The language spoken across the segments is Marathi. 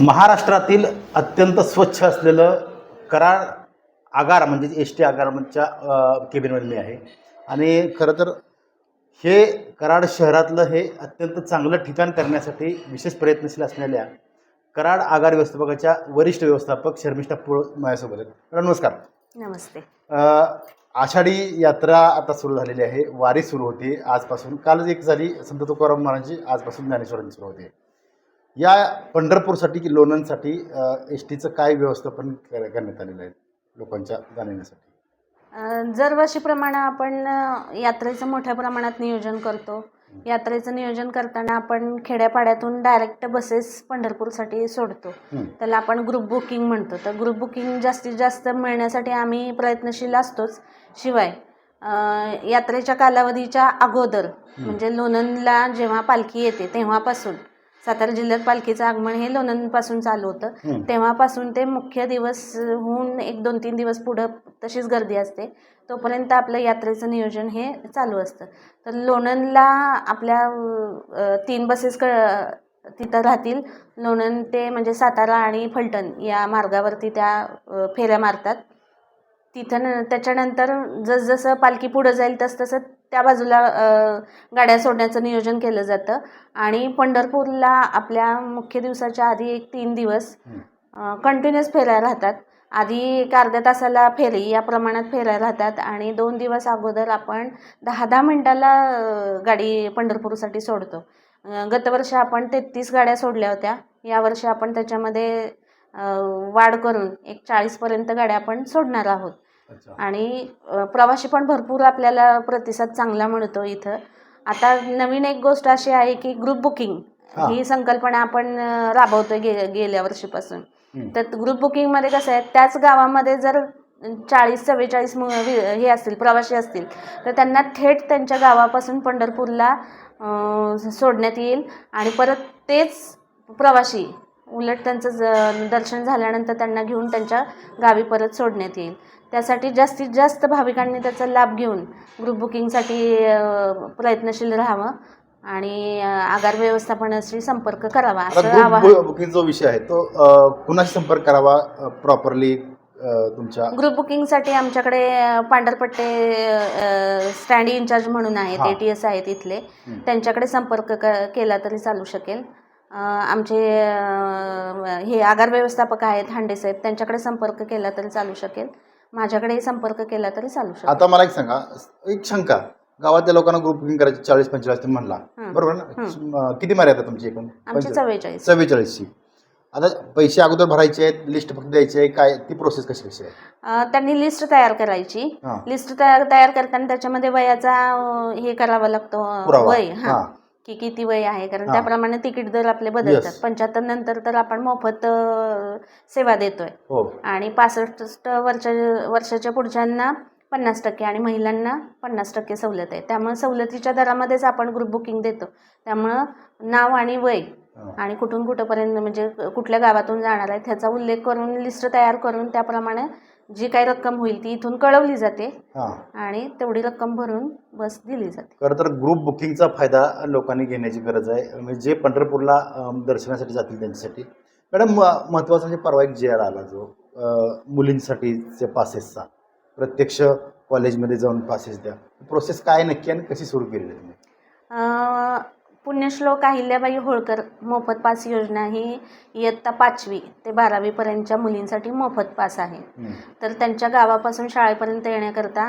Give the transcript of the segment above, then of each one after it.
महाराष्ट्रातील अत्यंत स्वच्छ असलेलं कराड आगार म्हणजे एस टी आगारच्या केबिनमध्ये मी आहे. आणि खरं तर हे कराड शहरातलं हे अत्यंत चांगलं ठिकाण करण्यासाठी विशेष प्रयत्नशील असलेल्या कराड आगार व्यवस्थापकाच्या वरिष्ठ व्यवस्थापक शर्मिष्ठा पोळ माझ्यासोबत आहेत. नमस्कार. नमस्ते. आषाढी यात्रा आता सुरू झालेली आहे. वारी सुरू होते आजपासून. काल एक झाली. संत तुकाराम महाराजांची आजपासून ज्ञानेश्वरांची सुरू होते. या पंढरपूरसाठी की लोणंदसाठी एस टीचं काय व्यवस्थापन कर- करण्यात आलेलं आहे लोकांच्या जाण्यासाठी अं, दरवर्षीप्रमाणे आपण यात्रेचं मोठ्या प्रमाणात नियोजन करतो. यात्रेचं नियोजन करताना आपण खेड्यापाड्यातून डायरेक्ट बसेस पंढरपूरसाठी सोडतो. त्याला आपण ग्रुप बुकिंग म्हणतो. तर ग्रुप बुकिंग जास्तीत जास्त मिळण्यासाठी आम्ही प्रयत्नशील असतोच. शिवाय यात्रेच्या कालावधीच्या अगोदर म्हणजे लोणंदला जेव्हा पालखी येते तेव्हापासून सातारा जिल्ह्यात पालखीचं आगमन हे लोणंदपासून चालू होतं. तेव्हापासून ते मुख्य दिवस होऊन एक दोन तीन दिवस पुढं तशीच गर्दी असते. तोपर्यंत आपलं यात्रेचं नियोजन हे चालू असतं. तर लोणंदला आपल्या तीन बसेस क तिथं राहतील. लोणंद ते म्हणजे सातारा आणि फलटण या मार्गावरती त्या फेऱ्या मारतात. तिथं न त्याच्यानंतर जसजसं पालखी पुढं जाईल तस तसं त्या बाजूला गाड्या सोडण्याचं नियोजन केलं जातं. आणि पंढरपूरला आपल्या मुख्य दिवसाच्या आधी एक तीन दिवस. कंटिन्युअस फेऱ्या राहतात. आधी एक अर्ध्या तासाला फेरी या प्रमाणात फेऱ्या राहतात. आणि दोन दिवस अगोदर आपण दहा दहा मिनटाला गाडी पंढरपूरसाठी सोडतो. गतवर्षी आपण तेहतीस गाड्या सोडल्या होत्या. यावर्षी आपण त्याच्यामध्ये वाढ करून एक चाळीसपर्यंत गाड्या आपण सोडणार आहोत. आणि प्रवासी पण भरपूर आपल्याला प्रतिसाद चांगला मिळतो इथं. आता नवीन एक गोष्ट अशी आहे की ग्रुप बुकिंग हा. संकल्पना आपण राबवतोय गे गेल्या वर्षीपासून. तर ग्रुप बुकिंगमध्ये कसं आहे त्याच गावामध्ये जर चाळीस चव्वेचाळीस हे असतील प्रवासी असतील तर त्यांना थेट त्यांच्या गावापासून पंढरपूरला सोडण्यात येईल. आणि परत तेच प्रवासी उलट त्यांचं ज दर्शन झाल्यानंतर त्यांना घेऊन त्यांच्या गावी परत सोडण्यात येईल. त्यासाठी जास्तीत जास्त भाविकांनी त्याचा लाभ घेऊन ग्रुप बुकिंगसाठी प्रयत्नशील राहावं आणि आगार व्यवस्थापनाशी संपर्क करावा असं आवाहन. बुकिंग जो विषय आहे तो कुणाशी संपर्क करावा प्रॉपरली तुमच्या? ग्रुप बुकिंगसाठी आमच्याकडे पांढरपट्टे स्टँड इन्चार्ज म्हणून आहेत. ए टी एस आहेत इथले. त्यांच्याकडे संपर्क क केला तरी चालू शकेल. आमचे हे आगार व्यवस्थापक आहेत हांडेसाहेब त्यांच्याकडे संपर्क केला तरी चालू शकेल. माझ्याकडेही संपर्क केला तरी चालू शकेल आता मला एक सांगा. एक शंका. गावातल्या लोकांना ग्रुप बुकिंग करायची चाळीस पंचेचाळीस तुम्ही म्हणला. बरोबर ना? किती मर्यादा तुमची एकूण? आमची चव्वेचाळीस. चव्वेचाळीसची. आता पैसे अगोदर भरायचे आहेत लिस्ट फक्त द्यायची आहे काय ती प्रोसेस कशी कशी आहे? त्यांनी लिस्ट तयार करायची. लिस्ट तयार तयार करताना त्याच्यामध्ये वयाचा हे करावा लागतो वय. हां. की किती वय आहे कारण. त्याप्रमाणे तिकीट दर आपले बदलतात. पंच्याहत्तर नंतर तर आपण मोफत सेवा देतोय हो आणि पासष्ट वर्षा वर्षाच्या पुढच्यांना पन्नास टक्के आणि महिलांना पन्नास टक्के सवलत आहे त्यामुळे सवलतीच्या दरामध्येच आपण ग्रुप बुकिंग देतो त्यामुळं नाव आणि वय. आणि कुठून कुठंपर्यंत म्हणजे कुठल्या गावातून जाणार आहे त्याचा उल्लेख करून लिस्ट तयार करून त्याप्रमाणे जी काही रक्कम होईल ती इथून कळवली जाते हां. आणि तेवढी रक्कम भरून बस दिली जाते. खरं तर ग्रुप बुकिंगचा फायदा लोकांनी घेण्याची गरज आहे. म्हणजे जे पंढरपूरला अम, दर्शनासाठी जातील त्यांच्यासाठी. मॅडम म- महत्त्वाचा म्हणजे परवा एक जे आर आला जो अ, मुलींसाठीच्या पासेसचा प्रत्यक्ष कॉलेजमध्ये जाऊन पासेस द्या. प्रोसेस काय नक्की आणि कशी सुरू केलेली आहे तुम्ही? अ, पुण्यश्लोक अहिल्याबाई होळकर मोफत पास योजना ही इयत्ता पाचवी ते बारावीपर्यंतच्या मुलींसाठी मोफत पास आहे. तर त्यांच्या गावापासून शाळेपर्यंत येण्याकरता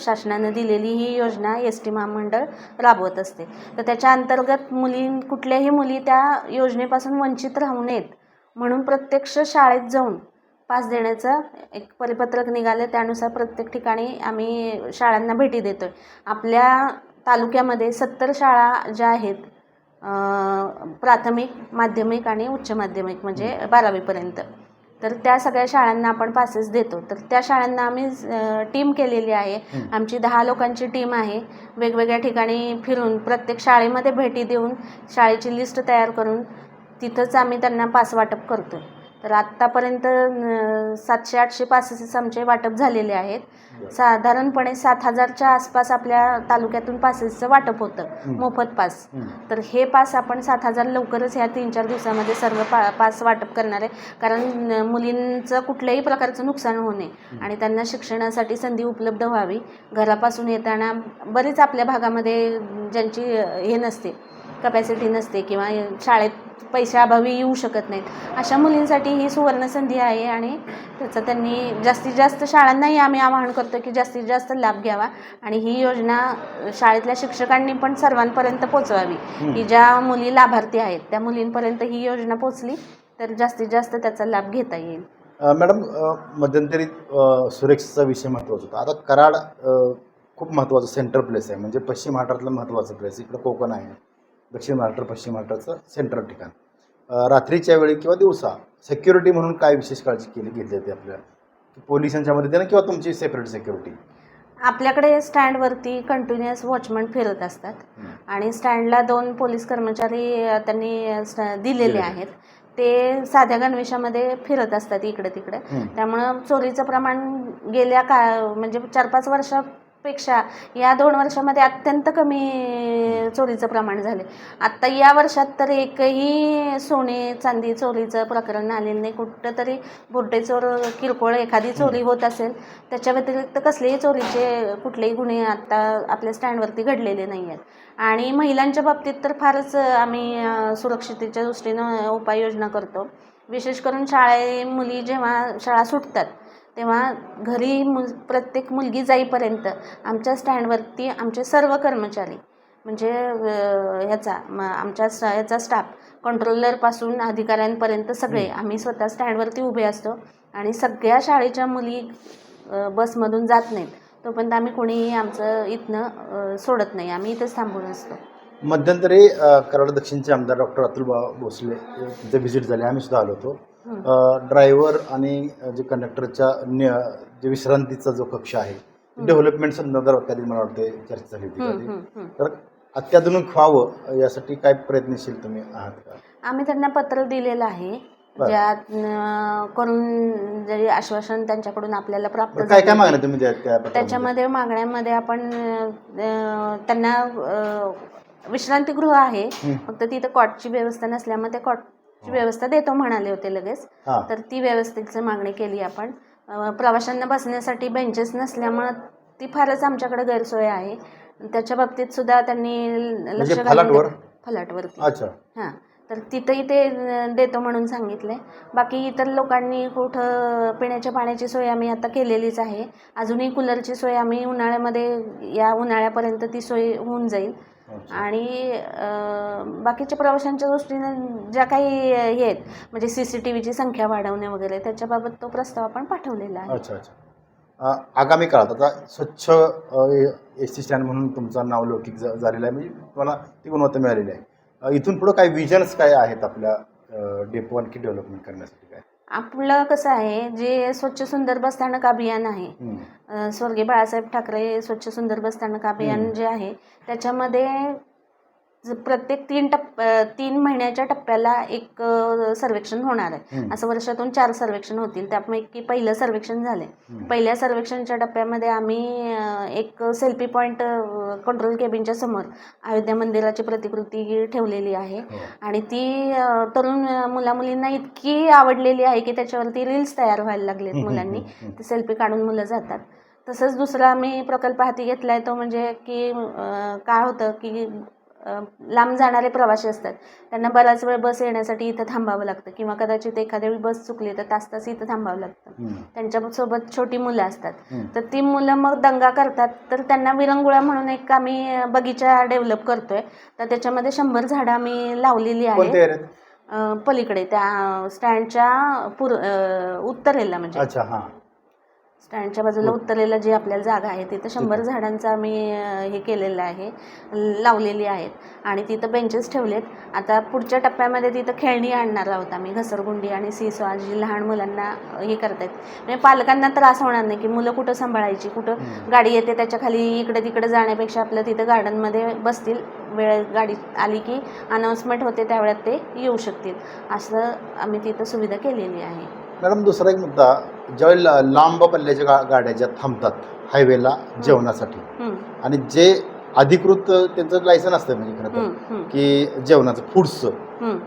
शासनानं दिलेली ही योजना एस टी महामंडळ राबवत असते. तर त्याच्या अंतर्गत मुली कुठल्याही मुली त्या योजनेपासून वंचित राहू नयेत. म्हणून प्रत्यक्ष शाळेत जाऊन पास देण्याचं एक परिपत्रक निघालं त्यानुसार प्रत्येक ठिकाणी आम्ही शाळांना भेटी देतो आहे आपल्या तालुक्यामध्ये सत्तर शाळा ज्या आहेत प्राथमिक माध्यमिक आणि उच्च माध्यमिक म्हणजे बारावीपर्यंत. तर त्या सगळ्या शाळांना आपण पासेस देतो. तर त्या शाळांना आम्ही टीम केलेली आहे. आमची दहा लोकांची टीम आहे. वेगवेगळ्या ठिकाणी फिरून प्रत्येक शाळेमध्ये भेटी देऊन शाळेची लिस्ट तयार करून तिथंच आम्ही त्यांना पास वाटप करतो तर आत्तापर्यंत सातशे आठशे पासेस आमचे वाटप झालेले आहेत. साधारणपणे सात हजारच्या आसपास आपल्या तालुक्यातून पासेसचं वाटप होतं. मोफत पास. तर हे पास आपण सात हजार लवकरच ह्या तीन चार दिवसामध्ये सर्व पा पास वाटप करणार आहे. कारण मुलींचं कुठल्याही प्रकारचं नुकसान होऊ नये आणि त्यांना शिक्षणासाठी संधी उपलब्ध व्हावी. घरापासून येताना बरीच आपल्या भागामध्ये ज्यांची हे नसते. कपॅसिटी नसते किंवा शाळेत पैशाअभावी येऊ शकत नाहीत. अशा मुलींसाठी ही सुवर्ण संधी आहे आणि त्याचं त्यांनी जास्तीत जास्त शाळांनाही आम्ही आवाहन करतो की जास्तीत जास्त लाभ घ्यावा आणि ही योजना शाळेतल्या शिक्षकांनी पण सर्वांपर्यंत पोचवावी. की ज्या मुली लाभार्थी आहेत त्या मुलींपर्यंत ही योजना पोचली तर जास्तीत जास्त त्याचा लाभ घेता येईल. मॅडम मध्यंतरी सुरक्षेचा विषय महत्त्वाचा होता. आता कराड खूप महत्त्वाचं सेंटर प्लेस आहे. म्हणजे पश्चिम महाराष्ट्रातलं महत्त्वाचं प्लेस इकडं कोकण आहे. दक्षिण महाराष्ट्र पश्चिम महाराष्ट्राचं सेंट्रल ठिकाण. रात्रीच्या वेळी किंवा दिवसा सेक्युरिटी म्हणून काय विशेष काळजी केली घेतली जाते आपल्या? पोलिसांच्या मदतीनं किंवा तुमची सेपरेट सेक्युरिटी आपल्याकडे स्टँडवरती कंटिन्युअस वॉचमन फिरत असतात. आणि स्टँडला दोन पोलीस कर्मचारी त्यांनी दिलेले. आहेत. ते साध्या गणवेशामध्ये फिरत असतात इकडे तिकडे त्यामुळं चोरीचं प्रमाण गेल्या का म्हणजे चार पाच वर्षापेक्षा या दोन वर्षामध्ये अत्यंत कमी चोरीचं प्रमाण झाले. आत्ता या वर्षात तर एकही सोने चांदी चोरीचं प्रकरण आलेलं नाही. कुठं तरी बुरटे चोर किरकोळ एखादी चोरी होत असेल त्याच्या व्यतिरिक्त कसलेही चोरीचे कुठलेही गुन्हे आत्ता आपल्या स्टँडवरती घडलेले नाही आहेत. आणि महिलांच्या बाबतीत तर फारच आम्ही सुरक्षितेच्या दृष्टीनं उपाययोजना करतो. विशेष करून शाळे मुली जेव्हा शाळा सुटतात तेव्हा घरी मुल प्रत्येक मुलगी जाईपर्यंत आमच्या स्टँडवरती आमचे सर्व कर्मचारी म्हणजे ह्याचा म आमच्या स ह्याचा स्टाफ कंट्रोलरपासून अधिकाऱ्यांपर्यंत सगळे आम्ही स्वतः स्टँडवरती उभे असतो आणि सगळ्या शाळेच्या मुली बसमधून जात नाहीत. तोपर्यंत आम्ही कोणीही आमचं इथनं सोडत नाही. आम्ही इथेच थांबून असतो. मध्यंतरी कराड दक्षिणचे आमदार डॉक्टर अतुल भोसले तिथे व्हिजिट झाली. आम्ही सुद्धा आलो होतो. ड्रायव्हर आणि जे कंडक्टरच्या जे विश्रांतीचा जो कक्ष आहे डेव्हलपमेंट संदर्भात कधी मला वाटते चर्चा झाली होती. तर अत्याधुनिक व्हावं यासाठी काय प्रयत्नशील तुम्ही आहात का आम्ही त्यांना पत्र दिलेलं आहे. ज्यात करून जरी आश्वासन त्यांच्याकडून आपल्याला प्राप्त काय काय मागण्या तुम्ही? त्याच्यामध्ये मागण्यामध्ये आपण त्यांना विश्रांतीगृह आहे. फक्त तिथं कॉटची व्यवस्था नसल्यामुळे ते कॉटची व्यवस्था देतो म्हणाले होते लगेच. हां. तर ती व्यवस्थेची मागणी केली आपण. अं, प्रवाशांना बसण्यासाठी बेंचेस नसल्यामुळं ती फारच आमच्याकडे गैरसोय आहे. त्याच्या बाबतीत सुद्धा त्यांनी लक्ष म्हणजे घालून फलाटवर? फलाटवरती. अच्छा. हां. तर तिथंही ते अं, देतो म्हणून सांगितले बाकी इतर लोकांनी कुठं पिण्याच्या पाण्याची सोय आम्ही आता केलेलीच आहे. अजूनही कूलरची सोय आम्ही उन्हाळ्यामध्ये या उन्हाळ्यापर्यंत ती सोय होऊन जाईल. आणि बाकीच्या प्रवाशांच्या दृष्टीनं ज्या काही हे आहेत म्हणजे सी सी टी व्हीची संख्या वाढवणे वगैरे त्याच्याबाबत तो प्रस्ताव आपण पाठवलेला आहे. अच्छा अच्छा. आगामी काळात आता स्वच्छ एस टी स्टँड म्हणून तुमचं नाव लौकिक झा- झालेलं आहे. म्हणजे तुम्हाला ती गुणवत्ता मिळालेली आहे. इथून पुढं काय विजन्स काय आहेत आपल्या डेपो आणखी डेव्हलपमेंट करण्यासाठी काय? आपलं कसं आहे जे स्वच्छ सुंदर बसस्थानक अभियान आहे स्वर्गीय बाळासाहेब ठाकरे स्वच्छ सुंदर बसस्थानक अभियान. जे आहे त्याच्यामध्ये प्रत्येक तीन टप्प तीन महिन्याच्या टप्प्याला एक सर्वेक्षण होणार आहे. असं वर्षातून चार सर्वेक्षण होतील त्यापैकी पहिलं सर्वेक्षण झाले हम्म. पहिल्या सर्वेक्षणच्या टप्प्यामध्ये आम्ही एक सेल्फी पॉईंट कंट्रोल केबिनच्या समोर अयोध्या मंदिराची प्रतिकृती ठेवलेली आहे हो. आणि ती तरुण मुलामुलींना इतकी आवडलेली आहे की त्याच्यावरती रील्स तयार व्हायला लागलेत मुलांनी. ते सेल्फी काढून मुलं जातात तसंच दुसरा आम्ही प्रकल्प हाती घेतला आहे तो म्हणजे की काय होतं की लांब जाणारे प्रवासी असतात. त्यांना बराच वेळ बस येण्यासाठी इथं थांबावं लागतं किंवा कदाचित एखाद्या वेळी बस चुकली तर तास तास इथं थांबावं लागतं. त्यांच्यासोबत छोटी मुलं असतात. तर ती मुलं मग दंगा करतात. तर त्यांना विरंगुळा म्हणून एक आम्ही बगीचा डेव्हलप करतोय. तर त्याच्यामध्ये शंभर झाडं आम्ही लावलेली आहेत. पलीकडे त्या स्टँडच्या पूर उत्तरेला म्हणजे. स्टँडच्या बाजूला उत्तरेला जी आपल्याला जागा आहे तिथं शंभर झाडांचं आम्ही हे केलेलं आहे लावलेली आहेत. आणि तिथं बेंचेस ठेवलेत. आता पुढच्या टप्प्यामध्ये तिथं खेळणी आणणार आहोत आम्ही घसरगुंडी आणि सीसॉ जी लहान मुलांना हे करतायत. म्हणजे पालकांना त्रास होणार नाही की मुलं कुठं सांभाळायची कुठं. गाडी येते त्याच्याखाली इकडे तिकडे जाण्यापेक्षा आपलं तिथं गार्डनमध्ये बसतील. वेळ गाडी आली की अनाऊन्समेंट होते त्यावेळेत ते येऊ शकतील. असं आम्ही तिथं सुविधा केलेली आहे. मॅडम दुसरा एक मुद्दा. ज्यावेळी लांब पल्ल्याच्या गा गाड्या ज्या थांबतात हायवेला जेवणासाठी. आणि जे अधिकृत त्यांचं लायसन असतं म्हणजे खरं तर की जेवणाचं फूडचं.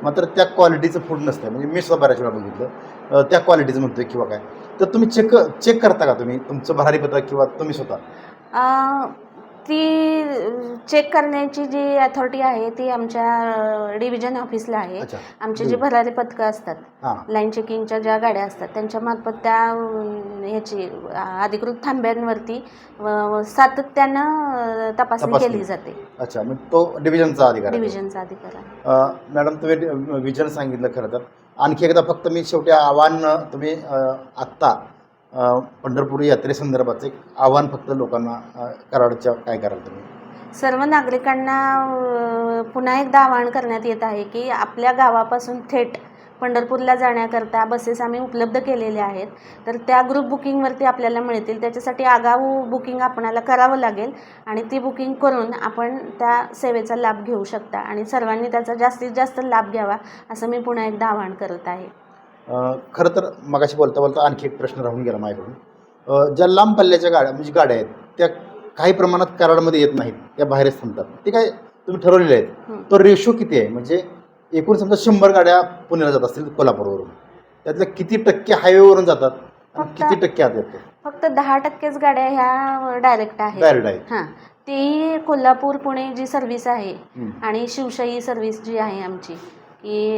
मात्र त्या क्वालिटीचं फूड नसतं म्हणजे मी सुद्धा बऱ्याच वेळा बघितलं. त्या क्वालिटीचं म्हणतोय किंवा काय. तर तुम्ही चेक चेक करता का तुम्ही? तुमचं भरारी पत्रक किंवा तुम्ही स्वतः? ती चेक करण्याची जी अथॉरिटी आहे ती आमच्या डिव्हिजन ऑफिसला आहे. अच्छा. आमचे जे भरारी पथकं असतात लाईन चेकिंगच्या ज्या गाड्या असतात त्यांच्या मार्फत त्या अं, ह्याची अं, अधिकृत थांब्यांवरती अं, सातत्यानं अं, तपासणी तपासणी. केली जाते. अच्छा मग तो डिव्हिजनचा अधिकार आहे. डिव्हिजनचा अधिकार आहे. अ, मॅडम तुम्ही विजन सांगितलं खरं तर. आणखी एकदा फक्त मी शेवटी आव्हान अ, तुम्ही अ, आत्ता अ, पंढरपूर यात्रेसंदर्भाचं एक आव्हान फक्त लोकांना अ, कराडच्या काय कराल तुम्ही? सर्व नागरिकांना पुन्हा एकदा आवाहन करण्यात येत आहे की आपल्या गावापासून थेट पंढरपूरला जाण्याकरता बसेस आम्ही उपलब्ध केलेल्या आहेत. तर त्या ग्रुप बुकिंगवरती आपल्याला मिळतील. त्याच्यासाठी आगाऊ बुकिंग आपणाला करावं लागेल आणि ती बुकिंग करून आपण त्या सेवेचा लाभ घेऊ शकता आणि सर्वांनी त्याचा जास्तीत जास्त लाभ घ्यावा असं मी पुन्हा एकदा आवाहन करत आहे. खरं तर मगाशी बोलता बोलता आणखी एक प्रश्न राहून गेला माझ्याकडून. ज्या लांब पल्ल्याच्या गाड्या म्हणजे गाड्या आहेत त्या काही प्रमाणात कराडमध्ये येत नाहीत त्या बाहेरच थांबतात. ते काय तुम्ही ठरवलेले आहेत. तो रेशो किती आहे? म्हणजे एकूण समजा शंभर गाड्या पुण्याला जात असतील कोल्हापूरवरून. त्यातल्या किती टक्के हायवेवरून जातात आणि किती टक्के आत येतात फक्त दहा टक्केच गाड्या ह्या डायरेक्ट आहेत. डायरेक्ट आहेत. हां. तेही कोल्हापूर पुणे जी सर्व्हिस आहे. आणि शिवशाही सर्व्हिस जी आहे आमची की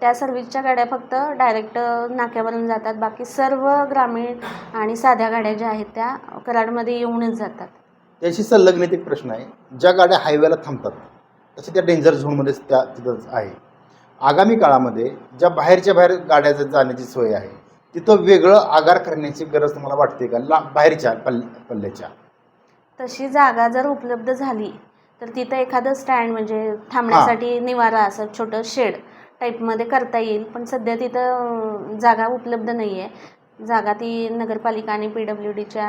त्या सर्व्हिसच्या गाड्या फक्त डायरेक्ट नाक्यावरून जातात. बाकी सर्व ग्रामीण आणि साध्या गाड्या ज्या आहेत त्या कराडमध्ये येऊनच जातात. त्याशी संलग्नित एक प्रश्न आहे. ज्या गाड्या हायवेला थांबतात तसे त्या डेंजर झोनमध्येच त्या तिथंच आहे. आगामी काळामध्ये ज्या बाहेरच्या बाहेर गाड्या जाण्याची सोय आहे तिथं वेगळं आगार करण्याची गरज तुम्हाला वाटते का? ला बाहेरच्या पल्ल पल्ल्याच्या. तशी जागा जर उपलब्ध झाली तर तिथं एखादं स्टँड म्हणजे थांबण्यासाठी निवारा असं छोटं शेड टाईपमध्ये करता येईल. पण सध्या तिथं जागा उपलब्ध नाही आहे जागा ती नगरपालिका आणि पी डब्ल्यू डीच्या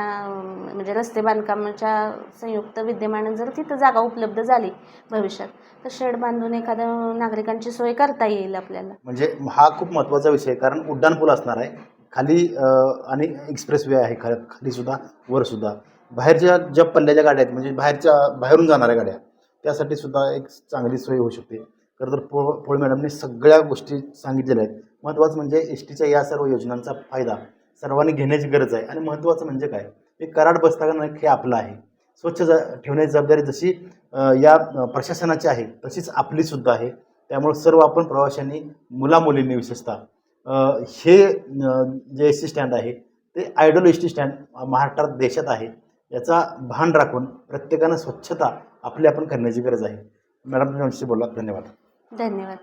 म्हणजे रस्ते बांधकामाच्या संयुक्त विद्यमान जर तिथं जागा उपलब्ध झाली भविष्यात तर शेड बांधून एखादं नागरिकांची सोय करता येईल आपल्याला म्हणजे हा खूप महत्त्वाचा विषय आहे कारण उड्डाणपूल असणार आहे खाली आणि एक्सप्रेस वे आहे खरं खालीसुद्धा वरसुद्धा बाहेरच्या ज्या पल्ल्याच्या गाड्या आहेत म्हणजे बाहेरच्या बाहेरून जाणाऱ्या गाड्या त्यासाठी सुद्धा एक चांगली सोय होऊ शकते खरं तर पोळ पोळ मॅडमने सगळ्या गोष्टी सांगितलेल्या आहेत महत्त्वाचं म्हणजे एस टीच्या या सर्व योजनांचा फायदा सर्वांनी घेण्याची गरज आहे. आणि महत्त्वाचं म्हणजे काय? हे कराड बसताना हे आपलं आहे. स्वच्छ जा ठेवण्याची जबाबदारी जशी या प्रशासनाची आहे तशीच आपलीसुद्धा आहे. त्यामुळे सर्व आपण प्रवाशांनी मुलामुलींनी विशेषतः हे जे एस टी स्टँड आहे ते आयडल एस टी स्टँड महाराष्ट्रात देशात आहे. याचा भान राखून प्रत्येकानं स्वच्छता आपली आपण करण्याची गरज आहे. मॅडम तुमच्याशी बोला धन्यवाद. धन्यवाद.